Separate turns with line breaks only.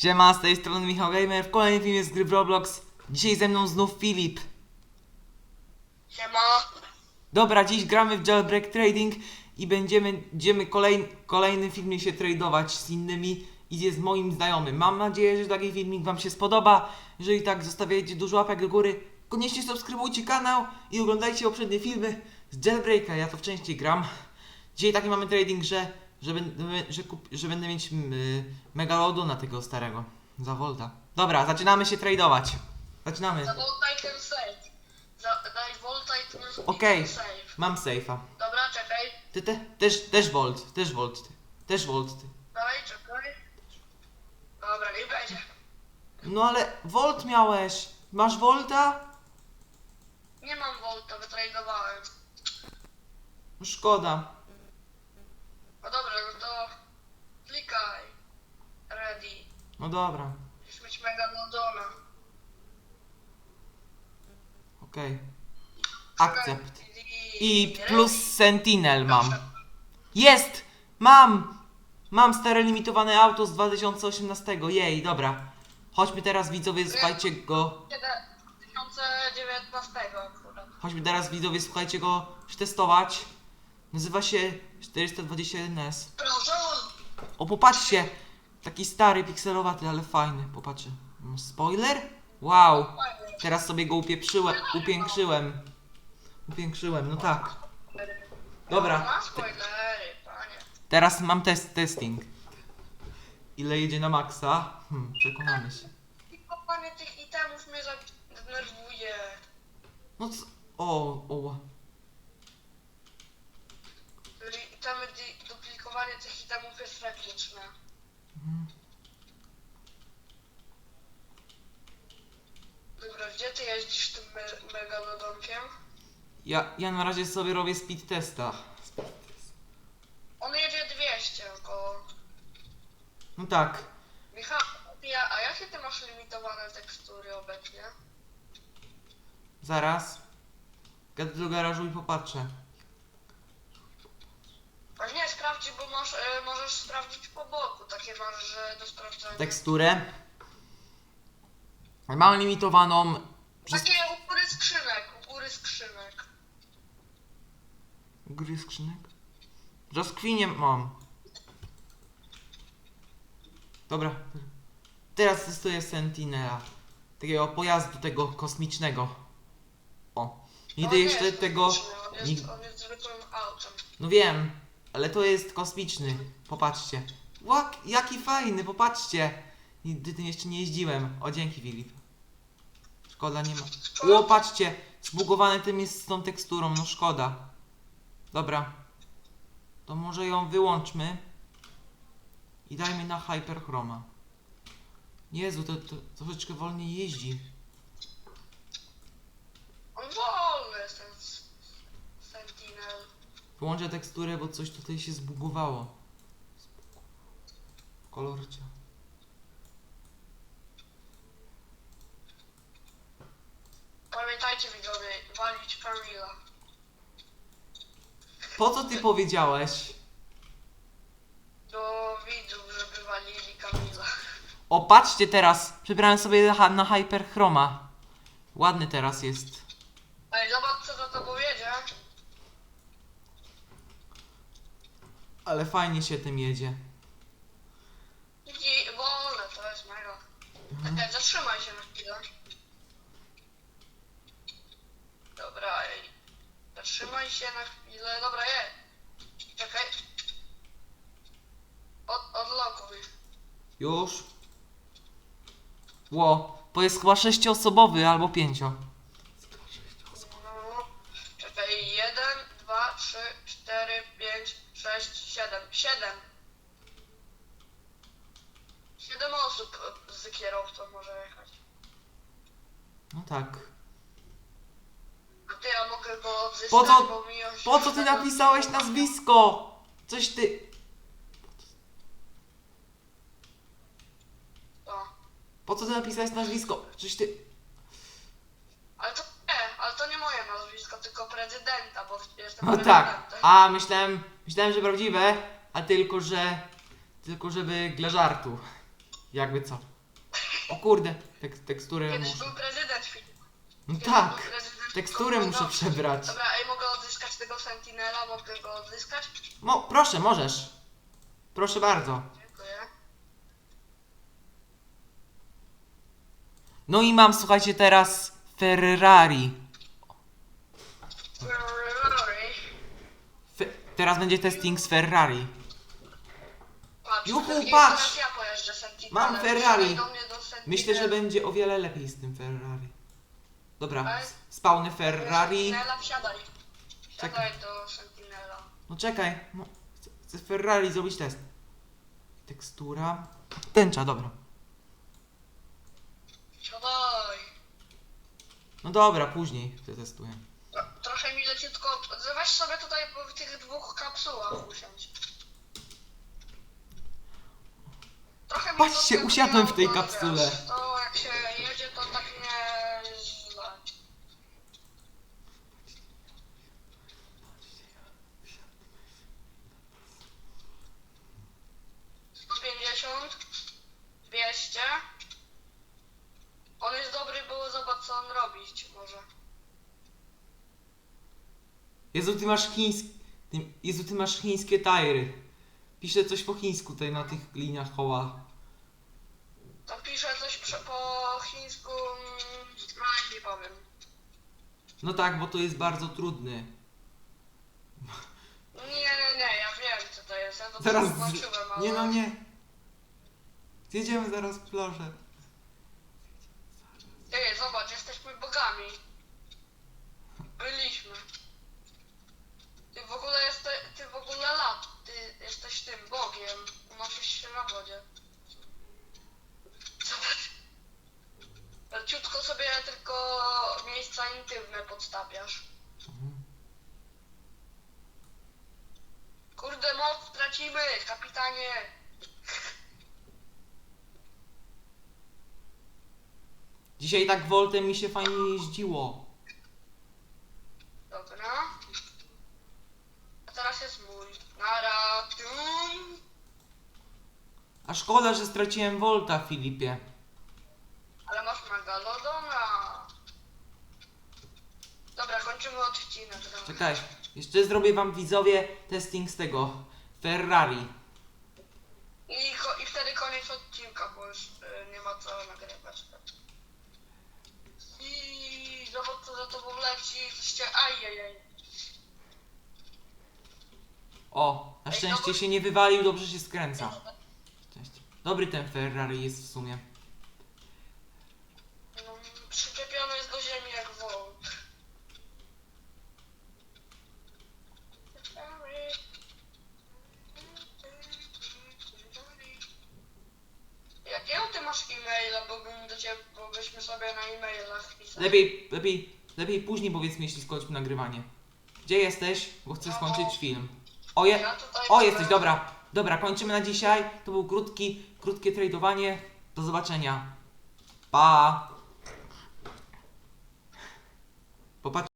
Siema, z tej strony Michał Gamer, w kolejnym filmie z gry w Roblox. Dzisiaj ze mną znów Filip.
Siema.
Dobra, dziś gramy w Jailbreak Trading i będziemy, będziemy kolej, kolejnym filmie się tradować z innymi i z moim znajomym. Mam nadzieję, że taki filmik Wam się spodoba. Jeżeli tak, zostawiajcie dużo łapek do góry. Koniecznie subskrybujcie kanał i oglądajcie poprzednie filmy z Jailbreaka. Ja to w części gram. Dzisiaj taki mamy trading, że, że, będę, że, kup, że będę mieć y, Megalodona tego starego za Volta. Dobra, zaczynamy się tradować. Zaczynamy.
Za Volta i ten save. Za, daj Volta i ten, i
Okej.
ten save.
Mam safe'a.
Dobra, czekaj.
Ty te, też, też Volt, też Volt, ty. Też Volt, ty.
Daj, czekaj. Dobra, nie będzie.
No ale Volt miałeś. Masz Volta?
Nie mam Volta, wytradowałem.
No Szkoda.
No dobra, no to klikaj. Ready.
No dobra,
Musisz mieć Megalodona.
okej. Akcept.
I,
plus Sentinel mam. Jest! Mam! Mam stare limitowane auto z 2018. Jej, dobra. Chodźmy teraz widzowie, słuchajcie go.
2019 akurat.
Chodźmy teraz widzowie, słuchajcie go przetestować. Nazywa się 421S.
Proszę.
O, popatrzcie! Taki stary, pikselowaty, ale fajny. Popatrzcie. Mm, Spoiler? Wow! Teraz sobie go upieprzyłem, upiększyłem. Upiększyłem, no tak. Dobra,
Ma spoilery, panie.
teraz mam test, testing. Ile jedzie na maksa? Hmm, przekonamy się.
Kopanie tych itemów mnie za- denerwuje.
No co? O, o.
Itemy, di- duplikowanie tych itemów jest tragiczne. Dobra, gdzie ty jeździsz tym me megalodonkiem?
Ja, ja na razie sobie robię speed testa.
On jedzie 200 około.
No tak.
Michał, ja, a jakie ty masz limitowane tekstury obecnie?
Zaraz. Jadę do garażu i popatrzę.
A nie, sprawdź, bo masz, e, możesz sprawdzić po boku. Takie masz, że do sprawdzenia.
Teksturę. Mam limitowaną. Przez...
Takie u góry skrzynek, u góry skrzynek.
Gry skrzynek? Jaskwinię mam. Dobra. Teraz testuję Sentinela. Takiego pojazdu tego kosmicznego. O. Nigdy
On nie
jeszcze
jest
tego...
kosmiczny, On jest, on jest zwykłym autem.
No wiem, ale to jest kosmiczny. Popatrzcie. Łak, jaki fajny, popatrzcie. Nigdy tym jeszcze nie jeździłem. O, dzięki Filip. Szkoda, nie ma. O, patrzcie. Zbugowane tym jest z tą teksturą, no szkoda. Dobra. To może ją wyłączmy. I dajmy na Hyperchroma. Jezu, to, to troszeczkę wolniej jeździ.
On wolny jest ten s- Sentinel.
Wyłączę teksturę, bo coś tutaj się zbugowało. Kolorcie.
Pamiętajcie widzowie, walić Kamila.
Po co ty powiedziałeś?
Do widzów, żeby walili Kamila.
O, patrzcie teraz. Przebrałem sobie na, na Hyperchroma. Ładny teraz jest.
Ej, zobacz co za tobą jedzie.
Ale fajnie się tym jedzie.
I wolne, to jest mega. Czekaj, zatrzymaj się na chwilę. Dobra, ej. Zatrzymaj się na chwilę. Dobra, je. Czekaj. Od, odlokuj.
Już. Ło, to jest chyba sześcioosobowy albo pięcio.
Siedem. Siedem. Osób e, z kierowcą może jechać.
No tak.
A ty, ja mogę go odzyskać,
Po co-
bo mi już...
Po co ty napisałeś nazwisko? Coś ty...
O.
Po co ty napisałeś nazwisko? Coś ty...
Ale to nie, ale to nie moje nazwisko, tylko prezydenta, bo jestem
No
prezydentem.
tak. A, myślałem... Myślałem, że prawdziwe, a tylko, że... Tylko żeby dla żartu. Jakby co. O kurde, tek, teksturę
Kiedyś
muszę.
był prezydent Filip.
No
Kiedyś
tak,
prezydent
teksturę muszę przebrać.
Dobra, ej, mogę odzyskać tego Sentinela? Mogę go odzyskać?
Mo, proszę, możesz. Proszę bardzo.
Dziękuję.
No i mam, słuchajcie, teraz Ferrari.
Ferrari.
Fe, teraz będzie testing z Ferrari.
Patrz,
Juhu, patrz!
teraz ja pojeżdżę Sentinelem.
Mam Ferrari.
Do mnie do.
Myślę, że będzie o wiele lepiej z tym Ferrari. Dobra,
Ale-
s- spawny Ferrari.
Sentinela, wsiadaj.
Czekaj.
Wsiadaj do Sentinela.
No czekaj, no, chcę, chcę Ferrari zrobić test. Tekstura. Tęcza, dobra.
Wsiadaj.
No dobra, później przetestuję.
Trochę mi leciutko... Weź sobie tutaj w tych dwóch kapsułach usiądź. Trochę mi
Patrzcie,
to
usiadłem w tej kapsule.
wiesz, To jak się jedzie, to tak nie źle. Sto pięćdziesiąt, dwieście. On jest dobry, bo zobacz co on robić może.
Jezu, ty masz chińskie... Jezu, ty masz chińskie tajery. Piszę coś po chińsku tutaj na tych liniach koła.
Tam pisze coś prze- po chińsku, mm, nie powiem.
No tak, bo to jest bardzo trudny.
Nie, nie, nie, ja wiem co to jest, ja to
Zaraz...
zobaczyłem, ale...
Nie no, nie. Zjedziemy zaraz w plażę.
Ty, zobacz, jesteśmy bogami. Byliśmy. Się na wodzie. Zobacz. Leciutko sobie tylko miejsca intymne podstawiasz.
Mhm.
Kurde, moc tracimy, kapitanie.
Dzisiaj tak Voltem mi się fajnie jeździło.
Dobra. A teraz jest mój. Nara. Tum.
A szkoda, że straciłem Volta, Filipie.
Ale masz megalodona. Dobra, kończymy odcinek. Dobra.
Czekaj, jeszcze zrobię wam widzowie testing z tego Ferrari.
I, ko- I wtedy koniec odcinka, bo już y, nie ma co nagrywać. I zobacz co za tobą leci. Cię... Ajajaj.
O, na szczęście się nie wywalił, dobrze się skręca. Dobry ten Ferrari jest w sumie.
No, przyczepiony jest do ziemi jak woł. Jakiego ty masz e-maila, bo bym do ciebie, bo byśmy sobie na e-mailach pisali.
Lepiej, lepiej, lepiej później powiedz mi, jeśli skończymy nagrywanie. Gdzie jesteś? Bo chcę skończyć film. O, je,
Ja tutaj
o
byłem-
jesteś, dobra. Dobra, kończymy na dzisiaj. To był krótki, krótkie tradowanie. Do zobaczenia. Pa! Popatrz.